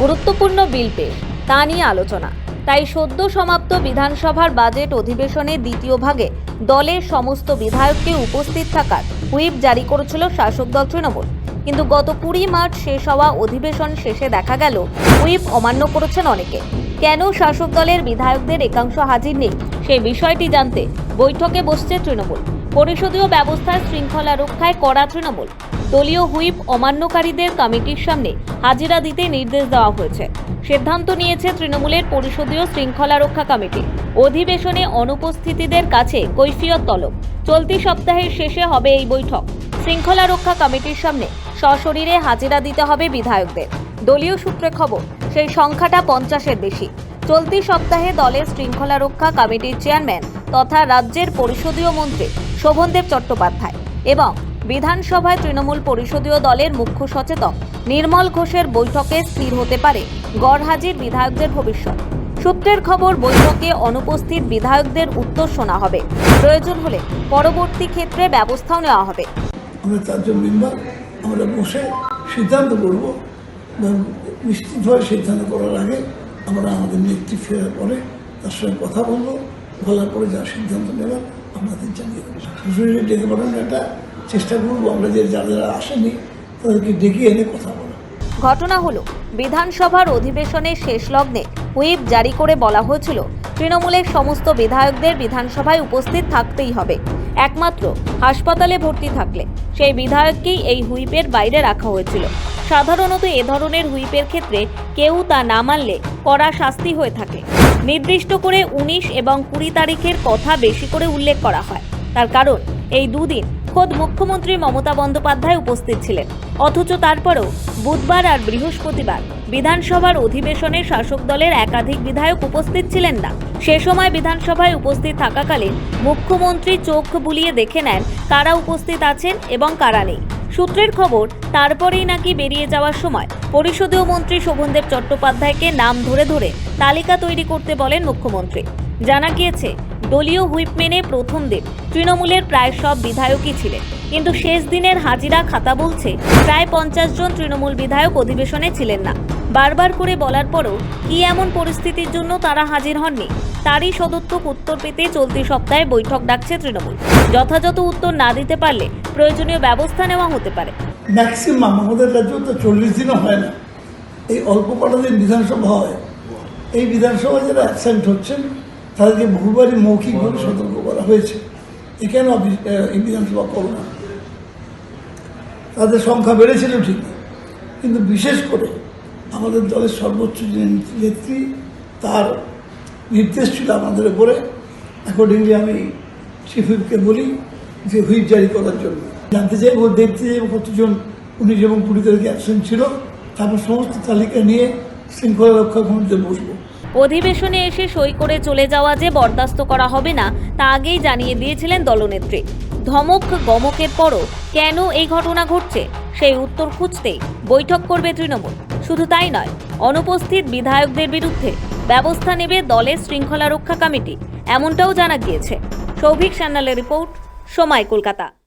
গুরুত্বপূর্ণ বিল পেশ তা নিয়ে আলোচনা। তাই সদ্য সমাপ্ত বিধানসভার বাজেট অধিবেশনের দ্বিতীয় ভাগে দলের সমস্ত বিধায়ককে উপস্থিত থাকার হুইপ জারি করেছিল শাসক দল তৃণমূল। কিন্তু গত কুড়ি মার্চ শেষ হওয়া অধিবেশন শেষে দেখা গেল, হুইপ অমান্য করেছেন অনেকে। কেন শাসক দলের বিধায়কদের একাংশ হাজির নেই সেই বিষয়টি জানতে বৈঠকে বসছে তৃণমূল। পরিষদীয় ব্যবস্থার শৃঙ্খলা রক্ষায় কড়া তৃণমূল। দলীয় হুইপ অমান্যকারীদের কমিটির সামনে হাজিরা দিতে নির্দেশ দেওয়া হয়েছে। সিদ্ধান্ত নিয়েছে তৃণমূলের পরিষদীয় শৃঙ্খলা রক্ষা কমিটি। অধিবেশনে অনুপস্থিতিদের কাছে কৈফিয়ত তলব। চলতি সপ্তাহের শেষে হবে এই বৈঠক। শৃঙ্খলা রক্ষা কমিটির সামনে সশরীরে হাজিরা দিতে হবে বিধায়কদের। দলীয় সূত্রে খবর, সেই সংখ্যাটা পঞ্চাশের বেশি। চলতি সপ্তাহে দলের শৃঙ্খলা রক্ষা কমিটির চেয়ারম্যান তথা রাজ্যের পরিষদীয় মন্ত্রী শোভনদেব চট্টোপাধ্যায় এবং বিধানসভায় তৃণমূল পরিষদীয় দলের মুখ্য সচেতক নির্মল ঘোষের বৈঠকে স্থির হতে পারে গড়হাজির বিধায়কদের ভবিষ্যৎ। সূত্রের খবর, বৈঠকে অনুপস্থিত বিধায়কদের উত্তর শোনা হবে। প্রয়োজন হলে পরবর্তী ক্ষেত্রে ব্যবস্থাও নেওয়া হবে। আমরা মেম্বার আমরা বসে সিদ্ধান্ত করব। সিদ্ধান্ত করার আগে আমরা আমাদের নেত্রী ফেরার পরে তার সঙ্গে কথা বলব, বলার পরে যা সিদ্ধান্ত আমাদের জানিয়ে দেবো। একটা চেষ্টা করব, আমরা যে যারা যারা আসেনি, তাদেরকে ডেকে এনে কথা বলা। ঘটনা হলো, বিধানসভার অধিবেশনের শেষ লগ্নে হুইপ জারি করে বলা হয়েছিল, তৃণমূলের সমস্ত বিধায়কদের বিধানসভায় উপস্থিত থাকতেই হবে। একমাত্র হাসপাতালে ভর্তি থাকলে, সেই বিধায়ককেই এই হুইপের বাইরে রাখা হয়েছিল। সাধারণত এ ধরনের হুইপের ক্ষেত্রে কেউ তা না মানলে কড়া শাস্তি হয়ে থাকে। নির্দিষ্ট করে উনিশ এবং কুড়ি তারিখের কথা বেশি করে উল্লেখ করা হয়। তার কারণ, এই দুদিন খোদ মুখ্যমন্ত্রী মমতা বন্দ্যোপাধ্যায় উপস্থিত ছিলেন। অথচ তারপরেও বুধবার আর বৃহস্পতিবার বিধানসভার অধিবেশনে শাসক দলের একাধিক বিধায়ক উপস্থিত ছিলেন না। সে সময় বিধানসভায় উপস্থিত থাকাকালীন মুখ্যমন্ত্রী চোখ বুলিয়ে দেখে নেন কারা উপস্থিত আছেন এবং কারা নেই। সূত্রের খবর, তারপরেই নাকি বেরিয়ে যাওয়ার সময় পরিষদীয় মন্ত্রী শোভনদেব চট্টোপাধ্যায়কে নাম ধরে ধরে তালিকা তৈরি করতে বলেন মুখ্যমন্ত্রী। জানা গিয়েছে দলীয় হুইপ মেনে প্রথম দিন। তৃণমূলের প্রায় সব বিধায়কই ছিলেন। কিন্তু শেষ দিনের হাজিরা খাতা বলছে, প্রায় পঞ্চাশ জন তৃণমূল বিধায়ক অধিবেশনে ছিলেন না। বারবার করে বলার পরও কি এমন পরিস্থিতির জন্য তারা হাজির হননি, তারই সদর্থক উত্তর পেতে চলতি সপ্তাহে বৈঠক ডাকছে তৃণমূল। যথাযথ উত্তর না দিতে পারলে প্রয়োজনীয় ব্যবস্থা নেওয়া হতে পারে। ম্যাক্সিমাম আমাদের রাজ্যেও তো চল্লিশ দিনও হয় না। এই অল্প কটা দিন বিধানসভা হয়। এই বিধানসভায় যারা অ্যাবসেন্ট হচ্ছেন তাদেরকে বহুবারই মৌখিকভাবে সতর্ক করা হয়েছে। আহ, এই বিধানসভা করো না তাদের সংখ্যা বেড়েছিল ঠিকই কিন্তু বিশেষ করে আমাদের দলের সর্বোচ্চ যে নেত্রী তার নির্দেশ ছিল আমাদের উপরে। অ্যাকর্ডিংলি আমি চিফ হুইপকে বলি যে হুইপ জারি করার জন্য। জানতে চাইব দেখতে চাইব কতজন উনিশ এবং কুড়ি তারিখে অ্যাবসেন্ট ছিল। তারপর সমস্ত তালিকা নিয়ে শৃঙ্খলা রক্ষা কমিটিতে বসবো। অধিবেশনে এসে সই করে চলে যাওয়া যে বরদাস্ত করা হবে না, তা আগেই জানিয়ে দিয়েছিলেন দলনেত্রী। ধমক, গমকের পরও কেন এই ঘটনা ঘটছে, সেই উত্তর খুঁজতেই বৈঠক করবে তৃণমূল। শুধু তাই নয়, অনুপস্থিত বিধায়কদের বিরুদ্ধে ব্যবস্থা নেবে দলের শৃঙ্খলা রক্ষা কমিটি, এমনটাও জানা গিয়েছে। সৌভিক সান্যালের রিপোর্ট সময় কলকাতা।